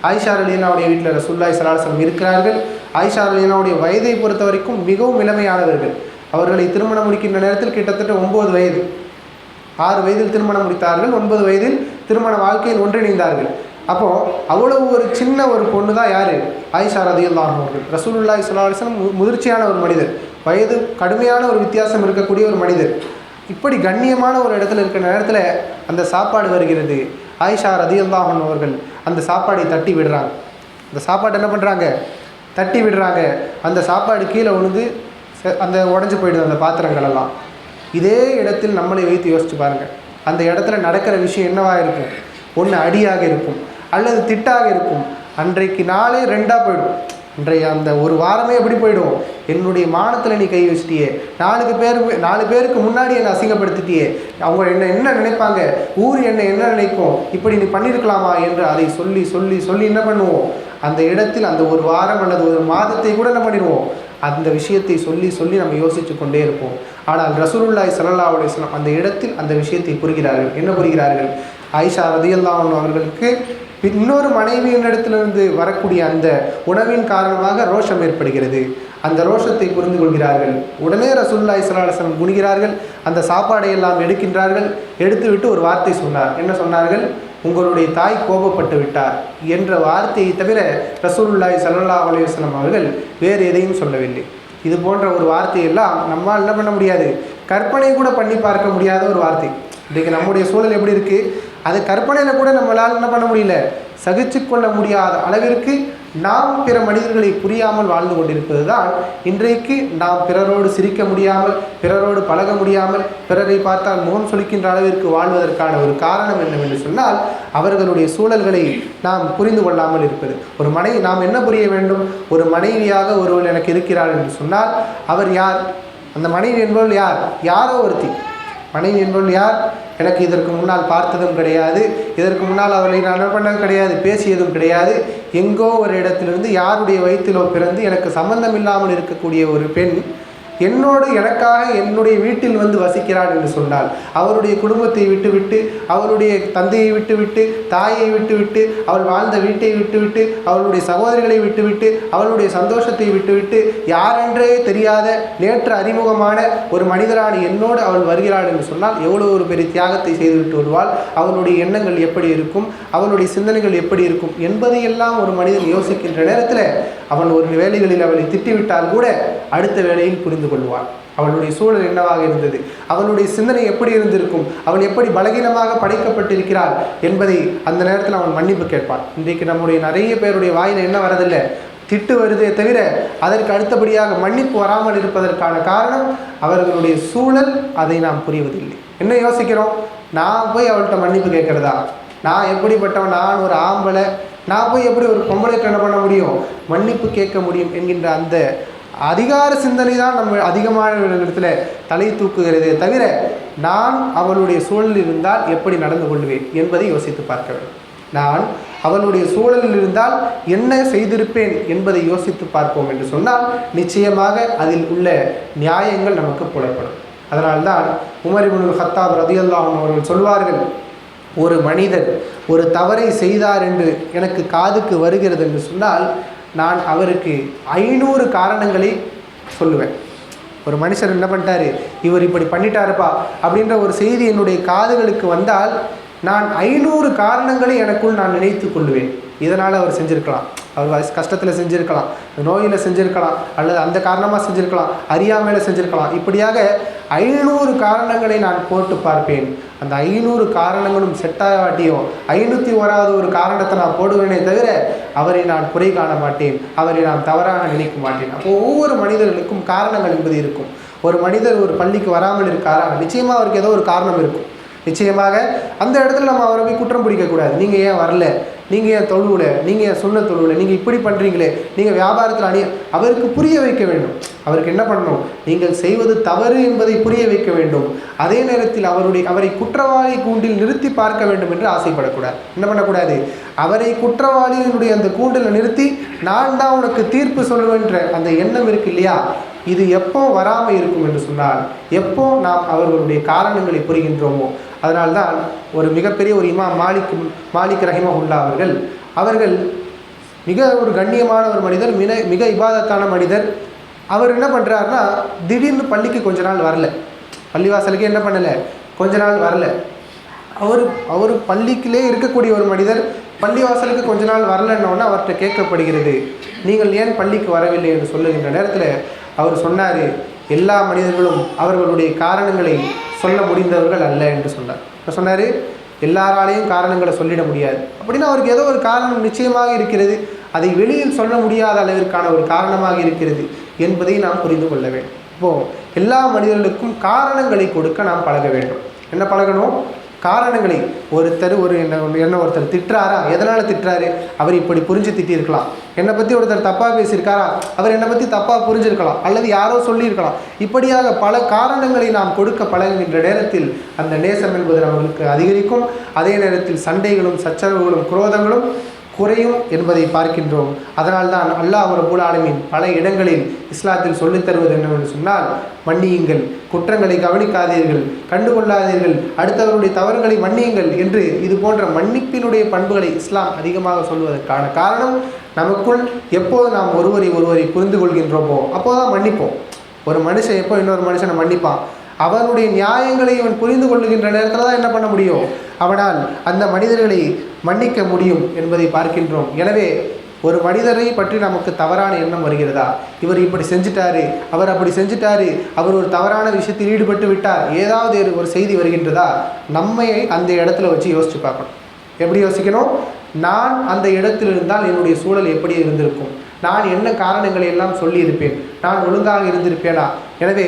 ஆயிஷா அலீனாவுடைய வீட்டில் ரசூல்லாய் சலாஹம் இருக்கிறார்கள். ஆயிஷா அலீனாவுடைய வயதை பொறுத்த வரைக்கும் மிகவும் இளமையானவர்கள். அவர்களை திருமணம் முடிக்கின்ற நேரத்தில் கிட்டத்தட்ட ஒம்பது வயது. ஆறு வயதில் திருமணம் முடித்தார்கள் ஒன்பது வயதில் திருமண வாழ்க்கையில் ஒன்றிணைந்தார்கள். அப்போது அவ்வளவு ஒரு சின்ன ஒரு பொண்ணு தான் யார்? ஆயிஷா ரதியுல்லாஹ் அவர்கள். ரசூலுல்லாஹி சுல்லாஸ்லம் முதிர்ச்சியான ஒரு மனிதர். வயது கடுமையான ஒரு வித்தியாசம் இருக்கக்கூடிய ஒரு மனிதர். இப்படி கண்ணியமான ஒரு இடத்துல இருக்கிற நேரத்தில் அந்த சாப்பாடு வருகிறது. ஆயிஷா ரதியுல்லாஹன் அவர்கள் அந்த சாப்பாடை தட்டி விடுறாங்க. அந்த சாப்பாடு என்ன பண்ணுறாங்க தட்டி விடுறாங்க. அந்த சாப்பாடு கீழே விழுந்து அந்த உடஞ்சி போயிடுது அந்த பாத்திரங்கள் எல்லாம். இதே இடத்தில் நம்மளை வைத்து யோசிச்சு பாருங்கள் அந்த இடத்துல நடக்கிற விஷயம் என்னவாக இருக்கும்? ஒன்று அடியாக இருக்கும். அல்லது திட்டாக இருக்கும். அன்றைக்கு நாளே ரெண்டாக போயிடும். இன்றைய அந்த ஒரு வாரமே எப்படி போயிடும். என்னுடைய மானத்தில் நீ கை வச்சிட்டியே. நாலுக்கு பேர் நாலு பேருக்கு முன்னாடி என்னை அசிங்கப்படுத்திட்டியே. அவங்க என்ன என்ன நினைப்பாங்க? ஊர் என்ன என்ன நினைக்கும்? இப்படி நீ பண்ணியிருக்கலாமா என்று அதை சொல்லி சொல்லி சொல்லி என்ன பண்ணுவோம்? அந்த இடத்தில் அந்த ஒரு வாரம் அல்லது ஒரு மாதத்தை கூட என்ன பண்ணிடுவோம்? அந்த விஷயத்தை சொல்லி சொல்லி நம்ம யோசித்து கொண்டே இருப்போம். ஆனால் ரசூலுல்லாய் ஸல்லல்லாஹு அலைஹி அந்த இடத்தில் அந்த விஷயத்தை புரிகிறார்கள். என்ன புரிகிறார்கள்? ஆயிஷா ரதியல்லாஹு அவர்களுக்கு இன்னொரு மனைவியினிடத்திலிருந்து வரக்கூடிய அந்த உணவின் காரணமாக ரோஷம் ஏற்படுகிறது. அந்த ரோஷத்தை புரிந்து கொள்கிறார்கள். உடனே ரசூலுல்லாஹி ஸல்லல்லாஹு குணிகிறார்கள் அந்த சாப்பாடை எல்லாம் எடுக்கின்றார்கள். எடுத்துவிட்டு ஒரு வார்த்தை சொன்னார். என்ன சொன்னார்கள்? உங்களுடைய தாய் கோபப்பட்டு விட்டார் என்ற வார்த்தையை தவிர ரசூலுல்லாய் சல்லா அலைஹி அவர்கள் வேறு எதையும் சொல்லவில்லை. இது போன்ற ஒரு வார்த்தையெல்லாம் நம்மால் என்ன பண்ண முடியாது? கற்பனை கூட பண்ணி பார்க்க முடியாத ஒரு வார்த்தை. இன்றைக்கு நம்முடைய சூழல் எப்படி இருக்குது அது கற்பனையில் கூட நம்மளால் என்ன பண்ண முடியல? சகிச்சு கொள்ள முடியாத அளவிற்கு நாம் பிற மனிதர்களை புரியாமல் வாழ்ந்து கொண்டிருப்பது தான் இன்றைக்கு நாம் பிறரோடு சிரிக்க முடியாமல் பிறரோடு பழக முடியாமல் பிறரை பார்த்தால் முகம் சுளிக்கின்ற அளவிற்கு வாழ்வதற்கான ஒரு காரணம் என்னவென்று சொன்னால் அவர்களுடைய சூழல்களை நாம் புரிந்து கொள்ளாமல் இருப்பது. ஒரு மனைவி நாம் என்ன புரிய வேண்டும்? ஒரு மனைவியாக ஒருவர் எனக்கு இருக்கிறார் என்று சொன்னால் அவர் யார்? அந்த மனைவி என்பவள் யார்? யாரோ ஒருத்தி. மனைவி என்பவள் யார்? எனக்கு இதற்கு முன்னால் பார்த்ததும் கிடையாது. இதற்கு முன்னால் அவளை நான் என்ன பண்ணதும் கிடையாது பேசியதும் கிடையாது. எங்கோ ஒரு இடத்திலிருந்து யாருடைய வயிற்றிலோ பிறந்து எனக்கு சம்பந்தம் இல்லாமல் இருக்கக்கூடிய ஒரு பெண் என்னோடு எனக்காக என்னுடைய வீட்டில் வந்து வசிக்கிறாள் என்று சொன்னால் அவருடைய குடும்பத்தை விட்டுவிட்டு அவருடைய தந்தையை விட்டுவிட்டு தாயை விட்டுவிட்டு அவள் வாழ்ந்த வீட்டை விட்டுவிட்டு அவளுடைய சகோதரிகளை விட்டுவிட்டு அவளுடைய சந்தோஷத்தை விட்டுவிட்டு யாரென்றே தெரியாத நேற்று அறிமுகமான ஒரு மனிதரான என்னோடு அவள் வருகிறாள் என்று சொன்னால் எவ்வளோ ஒரு பெரிய தியாகத்தை செய்துவிட்டு வருவாள்? அவளுடைய எண்ணங்கள் எப்படி இருக்கும்? அவளுடைய சிந்தனைகள் எப்படி இருக்கும்? என்பதையெல்லாம் ஒரு மனிதன் யோசிக்கின்ற நேரத்தில் அவன் ஒரு வேலைகளில் அவளை திட்டிவிட்டால் கூட அடுத்த வேலையில் புரிந்து கொள்வான். அவளுடைய சூழல் என்னவாக இருந்தது? அவளுடைய சிந்தனை எப்படி இருந்திருக்கும்? அவள் எப்படி பலகீனமாக படைக்கப்பட்டிருக்கிறாள் என்பதை அந்த நேரத்தில் அவன் மன்னிப்பு கேட்பான். இன்றைக்கு நம்முடைய நிறைய பேருடைய வாயில் என்ன வரதில்லை? திட்டு வருதே தவிர அதற்கு அடுத்தபடியாக மன்னிப்பு வராமல் இருப்பதற்கான காரணம் அவர்களுடைய சூழல் அதை நாம் புரிவதில்லை. என்ன யோசிக்கிறோம்? நான் போய் அவள்கிட்ட மன்னிப்பு கேட்குறதா? நான் எப்படிப்பட்டவன்? நான் ஒரு ஆம்பளை. நான் போய் எப்படி ஒரு பொம்பளைக்கு என்ன பண்ண முடியும்? மன்னிப்பு கேட்க முடியும் என்கின்ற அந்த அதிகார சிந்தனை தான் நம்ம அதிகமான இடத்துல தலை தூக்குகிறதே. தவிர நான் அவளுடைய சூழலில் இருந்தால் எப்படி நடந்து கொள்வேன் என்பதை யோசித்து பார்க்க வேண்டும். நான் அவளுடைய சூழலில் இருந்தால் என்ன செய்திருப்பேன் என்பதை யோசித்து பார்ப்போம் என்று சொன்னால் நிச்சயமாக அதில் உள்ள நியாயங்கள் நமக்கு புலப்படும். அதனால்தான் உமர் இப்னுல் ஹத்தாப் ரதியல்லாஹன் அவர்கள் சொல்வார்கள் ஒரு மனிதர் ஒரு தவறை செய்தார் என்று எனக்கு காதுக்கு வருகிறது என்று சொன்னால் நான் அவருக்கு ஐநூறு காரணங்களை சொல்லுவேன். ஒரு மனுஷர் என்ன பண்ணிட்டாரு? இவர் இப்படி பண்ணிட்டாருப்பா அப்படின்ற ஒரு செய்தி என்னுடைய காதுகளுக்கு வந்தால் நான் ஐநூறு காரணங்களை எனக்குள் நான் நினைத்து கொள்வேன். இதனால் அவர் செஞ்சுருக்கலாம். அவர் கஷ்டத்தில் செஞ்சுருக்கலாம். நோயில் செஞ்சுருக்கலாம். அல்லது அந்த காரணமாக செஞ்சுருக்கலாம். அறியாமையில் செஞ்சுருக்கலாம். இப்படியாக ஐநூறு காரணங்களை நான் போட்டு பார்ப்பேன். அந்த ஐநூறு காரணங்களும் செட்டாக ஆகாட்டியும் ஐநூற்றி ஓராவது ஒரு காரணத்தை நான் போடுவேனே தவிர அவரை நான் குறை காண மாட்டேன். அவரை நான் தவறாக நினைக்க மாட்டேன். அப்போ ஒவ்வொரு மனிதர்களுக்கும் காரணங்கள் என்பது இருக்கும். ஒரு மனிதர் ஒரு பள்ளிக்கு வராமல் இருக்காரா? நிச்சயமாக அவருக்கு ஏதோ ஒரு காரணம் இருக்கும். நிச்சயமாக அந்த இடத்துல நம்ம அவரை போய் குற்றம் பிடிக்கக்கூடாது. நீங்கள் ஏன் வரல? நீங்கள் ஏன் தொழுவில்? நீங்கள் ஏன் சொன்ன தொழுவில்? நீங்கள் இப்படி பண்ணுறீங்களே நீங்கள் வியாபாரத்தில் அணிய அவருக்கு புரிய வைக்க வேண்டும். அவருக்கு என்ன பண்ணணும்? நீங்கள் செய்வது தவறு என்பதை புரிய வைக்க வேண்டும். அதே நேரத்தில் அவருடைய அவரை குற்றவாளி கூண்டில் நிறுத்தி பார்க்க வேண்டும் என்று ஆசைப்படக்கூடாது. என்ன பண்ணக்கூடாது? அவரை குற்றவாளியினுடைய அந்த கூண்டில் நிறுத்தி நான் தான் உனக்கு தீர்ப்பு சொல்லுவேன்ற அந்த எண்ணம் இருக்கு இல்லையா? இது எப்போ வராமல் இருக்கும் என்று சொன்னால் எப்போ நாம் அவர்களுடைய காரணங்களை புரிகின்றோமோ அதனால்தான் ஒரு மிகப்பெரிய ஒரு இமாம் மாலிக் மாலிக் ரஹிமஹுல்லா அவர்கள் அவர்கள் மிக ஒரு கண்ணியமான ஒரு மனிதர் மிக மிக இபாதத்தான மனிதர். அவர் என்ன பண்ணுறாருனா திடீர்னு பள்ளிக்கு கொஞ்ச நாள் வரல. பள்ளிவாசலுக்கு என்ன பண்ணலை? கொஞ்ச நாள் வரல. அவர் அவர் பள்ளிக்கிலே இருக்கக்கூடிய ஒரு மனிதர் பள்ளிவாசலுக்கு கொஞ்ச நாள் வரலன்னொன்னே அவர்கிட்ட கேட்கப்படுகிறது. நீங்கள் ஏன் பள்ளிக்கு வரவில்லை என்று சொல்லுகின்ற நேரத்தில் அவர் சொன்னார் எல்லா மனிதர்களும் அவர்களுடைய காரணங்களை சொல்ல முடிந்தவர்கள் அல்ல என்று சொன்னார். இப்போ சொன்னார் எல்லாராலையும் காரணங்களை சொல்லிட முடியாது. அப்படின்னா அவருக்கு ஏதோ ஒரு காரணம் நிச்சயமாக இருக்கிறது. அதை வெளியில் சொல்ல முடியாத அளவிற்கான ஒரு காரணமாக இருக்கிறது என்பதை நாம் புரிந்து கொள்ள வேண்டும். இப்போது எல்லா மனிதர்களுக்கும் காரணங்களை கொடுக்க நாம் பழக வேண்டும். என்ன பழகணும்? காரணங்களை ஒருத்தர் ஒரு என்ன என்ன ஒருத்தர் திட்டுறாரா? எதனால் திட்டுறாரு? அவர் இப்படி புரிஞ்சு திட்டியிருக்கலாம். என்னை பற்றி ஒருத்தர் தப்பாக பேசியிருக்காரா? அவர் என்னை பற்றி தப்பாக புரிஞ்சிருக்கலாம். அல்லது யாரோ சொல்லியிருக்கலாம். இப்படியாக பல காரணங்களை நாம் கொடுக்க பழகுகின்ற நேரத்தில் அந்த நேசம் என்பது நம்மளுக்கு அதிகரிக்கும். அதே நேரத்தில் சண்டைகளும் சச்சரவுகளும் குரோதங்களும் குறையும் என்பதை பார்க்கின்றோம். அதனால்தான் அல்லாஹ் ரபுல் ஆலமின் பல இடங்களில் இஸ்லாத்தில் சொல்லித் தருவது என்னவென்று சொன்னால் மன்னியுங்கள் குற்றங்களை கவனிக்காதீர்கள் கண்டுகொள்ளாதீர்கள் அடுத்தவருடைய தவறுகளை மன்னியுங்கள் என்று இது போன்ற மன்னிப்பினுடைய பண்புகளை இஸ்லாம் அதிகமாக சொல்வதற்கான காரணம் நமக்குள் எப்போது நாம் ஒருவரை ஒருவரை புரிந்து கொள்கின்றோமோ அப்போதான் மன்னிப்போம். ஒரு மனுஷன் எப்போ இன்னொரு மனுஷனை மன்னிப்பான்? அவனுடைய நியாயங்களை இவன் புரிந்து கொள்ளுகின்ற நேரத்தில் தான் என்ன பண்ண முடியும்? அவனால் அந்த மனிதர்களை மன்னிக்க முடியும் என்பதை பார்க்கின்றோம். எனவே ஒரு மனிதரை பற்றி நமக்கு தவறான எண்ணம் வருகிறதா? இவர் இப்படி செஞ்சிட்டாரு அவர் அப்படி செஞ்சிட்டாரு அவர் ஒரு தவறான விஷயத்தில் ஈடுபட்டு விட்டார் ஏதாவது ஒரு- செய்தி வருகின்றதா? நம்மை அந்த இடத்துல வச்சு யோசிச்சு பார்க்கணும். எப்படி யோசிக்கணும்? நான் அந்த இடத்தில் இருந்தால் என்னுடைய சூழல் எப்படி இருந்திருக்கும்? நான் என்ன காரணங்களை எல்லாம் சொல்லியிருப்பேன்? நான் ஒழுங்காக இருந்திருப்பேனா? எனவே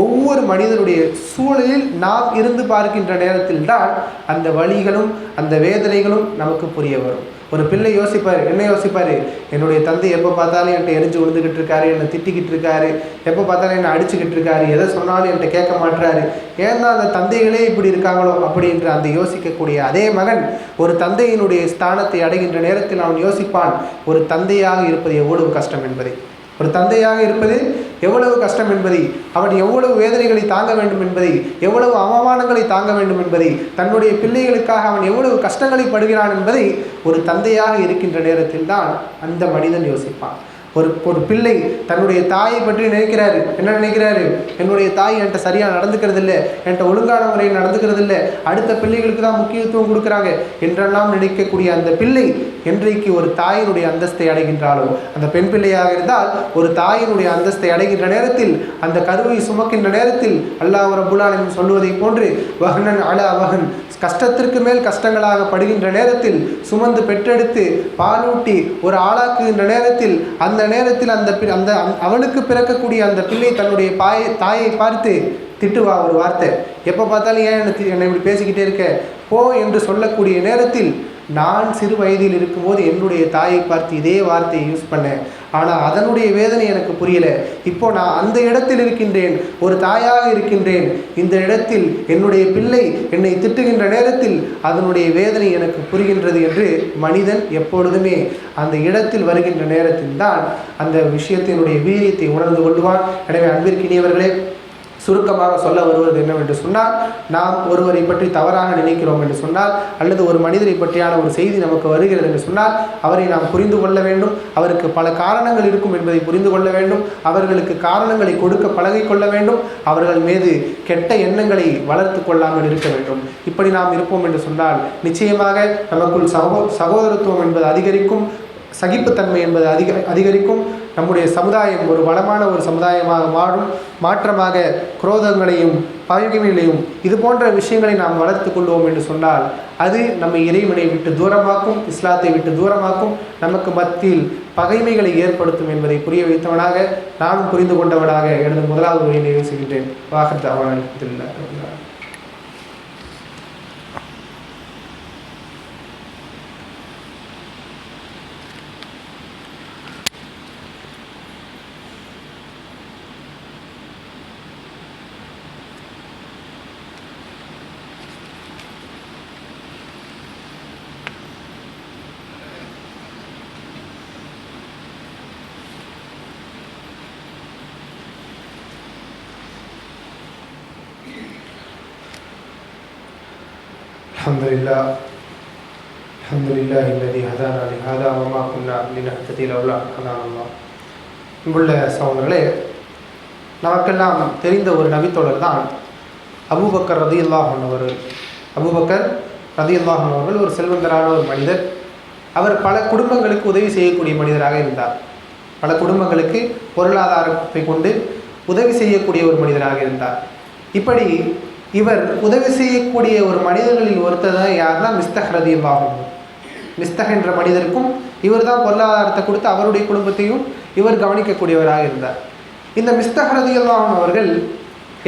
ஒவ்வொரு மனிதனுடைய சூழலில் நாம் இருந்து பார்க்கின்ற நேரத்தில் தான் அந்த வழிகளும் அந்த வேதனைகளும் நமக்கு புரிய வரும். ஒரு பிள்ளை யோசிப்பார் என்ன யோசிப்பார்? என்னுடைய தந்தை எப்போ பார்த்தாலும் என்கிட்ட எரிஞ்சு விழுந்துக்கிட்டு இருக்காரு என்னை திட்டிக்கிட்டு இருக்காரு. எப்போ பார்த்தாலும் என்னை அடிச்சுக்கிட்டு இருக்காரு. எதை சொன்னாலும் என்கிட்ட கேட்க மாட்டுறாரு ஏன்னா அந்த தந்தைகளே இப்படி இருக்காங்களோ அப்படின்ற அந்த யோசிக்கக்கூடிய அதே மகன் ஒரு தந்தையினுடைய ஸ்தானத்தை அடைகின்ற நேரத்தில் அவன் யோசிப்பான் ஒரு தந்தையாக இருப்பது எவ்வளவு கஷ்டம் என்பதை. ஒரு தந்தையாக இருப்பது எவ்வளவு கஷ்டம் என்பதை அவன் எவ்வளவு வேதனைகளை தாங்க வேண்டும் என்பதை எவ்வளவு அவமானங்களை தாங்க வேண்டும் என்பதை தன்னுடைய பிள்ளைகளுக்காக அவன் எவ்வளவு கஷ்டங்களை படுகிறான் என்பதை ஒரு தந்தையாக இருக்கின்ற நேரத்தில் தான் அந்த மனிதன் யோசிப்பான். ஒரு ஒரு பிள்ளை தன்னுடைய தாயை பற்றி நினைக்கிறாரு. என்ன நினைக்கிறாரு? என்னுடைய தாய் என்கிட்ட சரியாக நடந்துக்கிறது இல்லை என்கிட்ட ஒழுங்கான முறையில் நடந்துக்கிறது இல்லை அடுத்த பிள்ளைகளுக்கு தான் முக்கியத்துவம் கொடுக்குறாங்க என்றெல்லாம் நினைக்கக்கூடிய அந்த பிள்ளை என்றைக்கு ஒரு தாயினுடைய அந்தஸ்தை அடைகின்றாலும் அந்த பெண் பிள்ளையாக இருந்தால் ஒரு தாயினுடைய அந்தஸ்தை அடைகின்ற நேரத்தில் அந்த கருவை சுமக்கின்ற நேரத்தில் அல்லாஹ் ரபுல் சொல்லுவதை போன்று வகனன் அல வகன் கஷ்டத்திற்கு மேல் கஷ்டங்களாக படுகின்ற நேரத்தில் சுமந்து பெற்றெடுத்து பாலூட்டி ஒரு ஆளாக்குகின்ற நேரத்தில் அந்த நேரத்தில் அந்த அந்த அந்த- பிறக்கக்கூடிய அந்த பிள்ளை தன்னுடைய பாயை தாயை பார்த்து திட்டுவா ஒரு வார்த்தை. எப்போ பார்த்தாலும் ஏன் என்னை என்னை இப்படி பேசிக்கிட்டே இருக்க? போ என்று சொல்லக்கூடிய நேரத்தில் நான் சிறு வயதில் இருக்கும்போது என்னுடைய தாயை பார்த்து இதே வார்த்தையை யூஸ் பண்ணேன். ஆனால் அதனுடைய வேதனை எனக்கு புரியல. இப்போ நான் அந்த இடத்தில் இருக்கின்றேன் ஒரு தாயாக இருக்கின்றேன். இந்த இடத்தில் என்னுடைய பிள்ளை என்னை திட்டுகின்ற நேரத்தில் அதனுடைய வேதனை எனக்கு புரிகின்றது என்று மனிதன் எப்பொழுதுமே அந்த இடத்தில் வருகின்ற நேரத்தில் தான் அந்த விஷயத்தினுடைய வீரியத்தை உணர்ந்து கொள்வான். எனவே அன்பிற்கினியவர்களே சுருக்கமாக சொல்ல வருவது என்னவென்று சொன்னால் நாம் ஒருவரை பற்றி தவறாக நினைக்கிறோம் என்று சொன்னால் அல்லது ஒரு மனிதரை பற்றியான ஒரு செய்தி நமக்கு வருகிறது என்று சொன்னால் அவரை நாம் புரிந்து கொள்ள வேண்டும். அவருக்கு பல காரணங்கள் இருக்கும் என்பதை புரிந்து கொள்ள வேண்டும். அவர்களுக்கு காரணங்களை கொடுக்க பழகை கொள்ள வேண்டும். அவர்கள் மீது கெட்ட எண்ணங்களை வளர்த்து கொள்ளாமல் இருக்க வேண்டும். இப்படி நாம் இருப்போம் என்று சொன்னால் நிச்சயமாக நமக்குள் சகோ சகோதரத்துவம் என்பது அதிகரிக்கும். சகிப்புத்தன்மை என்பது அதிக அதிகரிக்கும். நம்முடைய சமுதாயம் ஒரு வளமான ஒரு சமுதாயமாக மாறும். மாற்றமாக குரோதங்களையும் பகைமைகளையும் இது போன்ற விஷயங்களை நாம் வளர்த்து கொள்வோம் என்று சொன்னால் அது நம்மை இறைவனை விட்டு தூரமாக்கும் இஸ்லாத்தை விட்டு தூரமாக்கும் நமக்கு மத்தியில் பகைமைகளை ஏற்படுத்தும் என்பதை புரிய வைத்தவனாக நானும் புரிந்து கொண்டவனாக எனது முதலாவது உரையை நிறைவு செய்கின்றேன். வாகத் அவன் கத்தியிலுள்ள அண்ணா இங்குள்ள சகோதரர்களே நமக்கெல்லாம் தெரிந்த ஒரு நபித்தொடர் தான் அபுபக்கர் ரதி இல்லாஹன் அவர்கள். அபுபக்கர் ரதி இல்லாஹன் அவர்கள் ஒரு செல்வந்தரான ஒரு மனிதர். அவர் பல குடும்பங்களுக்கு உதவி செய்யக்கூடிய மனிதராக இருந்தார். பல குடும்பங்களுக்கு பொருளாதாரத்தை கொண்டு உதவி செய்யக்கூடிய ஒரு மனிதராக இருந்தார். இப்படி இவர் உதவி செய்யக்கூடிய ஒரு மனிதர்களில் ஒருத்தர் தான் யார்னா மிஸ்தஹ் ரதி இல்லாஹன் மிஸ்தஹ் என்ற மனிதருக்கும் இவர் தான் பொருளாதாரத்தை கொடுத்து அவருடைய குடும்பத்தையும் இவர் கவனிக்கக்கூடியவராக இருந்தார். இந்த மிஸ்தக் ரதியுல்லாஹன் அவர்கள்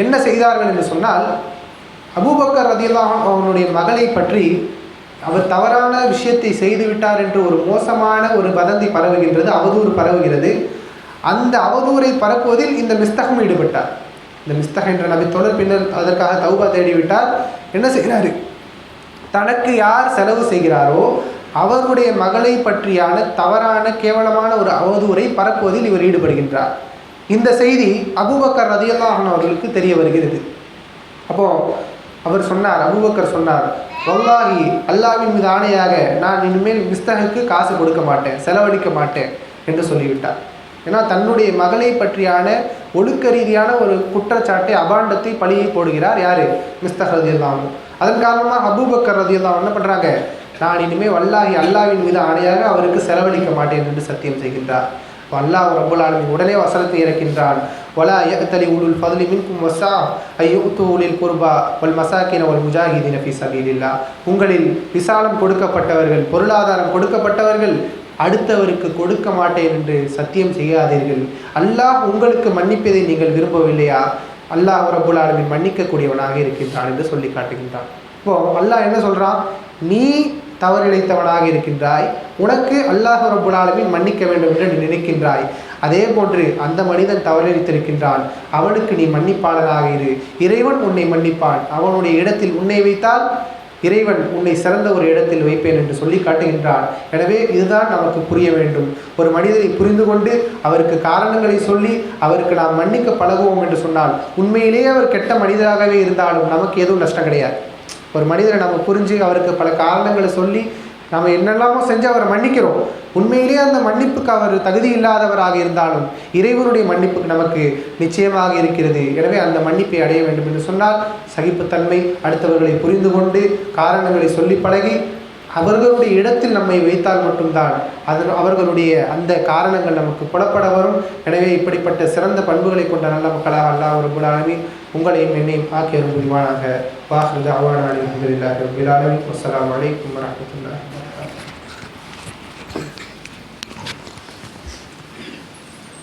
என்ன செய்தார்கள் என்று சொன்னால் அபூபக்கர் ரதியுல்லாஹன் அவனுடைய மகளை பற்றி அவர் தவறான விஷயத்தை செய்துவிட்டார் என்று ஒரு மோசமான ஒரு வதந்தி பரவுகின்றது அவதூறு பரவுகிறது. அந்த அவதூறை பரப்புவதில் இந்த மிஸ்தகம் ஈடுபட்டார். இந்த மிஸ்தக என்ற நபி தொடர் பின்னர் அதற்காக தௌபா தேடிவிட்டார். என்ன செய்கிறாரு? தனக்கு யார் செலவு செய்கிறாரோ அவருடைய மகளை பற்றியான தவறான கேவலமான ஒரு அவதூறை பரப்புவதில் இவர் ஈடுபடுகின்றார். இந்த செய்தி அபுபக்கர் ரதியல்லாஹன் அவர்களுக்கு தெரிய வருகிறது. அப்போ அவர் சொன்னார் அபூபக்கர் சொன்னார் வல்லாஹி அல்லாவின் மீது ஆணையாக நான் இனிமேல் மிஸ்தகுக்கு காசு கொடுக்க மாட்டேன் செலவழிக்க மாட்டேன் என்று சொல்லிவிட்டார். ஏன்னா தன்னுடைய மகளை பற்றியான ஒழுக்க ரீதியான ஒரு குற்றச்சாட்டை அபாண்டத்தை பழியை போடுகிறார் யாரு? மிஸ்தக் ரதியல்லாம் அதன் காரணமாக அபூபக்கர் ரதியல்லாம் என்ன பண்ணுறாங்க நான் இனிமேல் வல்லாஹி அல்லாவின் மீது ஆணையாக அவருக்கு செலவழிக்க மாட்டேன் என்று சத்தியம் செய்கின்றார். அல்லாஹ் ரபுல் உடனே வசனத்தை இறக்கின்றான். வலா யக்தலி உலுல் ஃபதுலி மின்கும் மசா ஐயுத்து உலில் குர்பா வல் மசாக்கின வல் முஜாஹிதீன ஃபீ இல்லா உங்களில் விசாலம் கொடுக்கப்பட்டவர்கள் பொருளாதாரம் கொடுக்கப்பட்டவர்கள் அடுத்தவருக்கு கொடுக்க மாட்டேன் என்று சத்தியம் செய்யாதீர்கள். அல்லாஹ் உங்களுக்கு மன்னிப்பதை நீங்கள் விரும்பவில்லையா? அல்லாஹ் ரபுல் மன்னிக்கக்கூடியவனாக இருக்கின்றான் என்று சொல்லி காட்டுகின்றான். இப்போ அல்லாஹ் என்ன சொல்கிறான் நீ தவறிழைத்தவனாக இருக்கின்றாய். உனக்கு அல்லாஹ் ரபுல் மன்னிக்க வேண்டும் என்று நீ நினைக்கின்றாய். அதே போன்று அந்த மனிதன் தவறிழைத்திருக்கின்றான். அவனுக்கு நீ மன்னிப்பாளராக இரு. இறைவன் உன்னை மன்னிப்பான். அவனுடைய இடத்தில் உன்னை வைத்தால் இறைவன் உன்னை சிறந்த ஒரு இடத்தில் வைப்பேன் என்று சொல்லி காட்டுகின்றான். எனவே இதுதான் நமக்கு புரிய வேண்டும். ஒரு மனிதனை புரிந்து கொண்டு அவருக்கு காரணங்களை சொல்லி அவருக்கு நாம் மன்னிக்க பழகுவோம் என்று சொன்னால் உண்மையிலேயே அவர் கெட்ட மனிதராகவே இருந்தாலும் நமக்கு எதுவும் நஷ்டம் கிடையாது. ஒரு மனிதரை நம்ம புரிஞ்சு அவருக்கு பல காரணங்களை சொல்லி நம்ம என்னெல்லாமோ செஞ்சு அவரை மன்னிக்கிறோம். உண்மையிலேயே அந்த மன்னிப்புக்கு அவர் தகுதி இல்லாதவராக இருந்தாலும் இறைவனுடைய மன்னிப்புக்கு நமக்கு நிச்சயமாக இருக்கிறது. எனவே அந்த மன்னிப்பை அடைய வேண்டும் என்று சொன்னால் சகிப்புத்தன்மை அடுத்தவர்களை புரிந்து கொண்டு காரணங்களை சொல்லி பழகி அவர்களுடைய இடத்தில் நம்மை வைத்தால் மட்டும்தான் அது அவர்களுடைய அந்த காரணங்கள் நமக்கு புலப்பட வரும். எனவே இப்படிப்பட்ட சிறந்த பண்புகளை கொண்ட நல்ல மக்களாக அல்லாஹ் ரபுல் ஆலமீன் உங்களையும் என்னையும் ஆக்கி அருள் புரிவானாக வாஹிருது அலி அஹமதுல்லாஹி ரபில் ஆலமீன். அஸ்ஸலாமு அலைக்கும்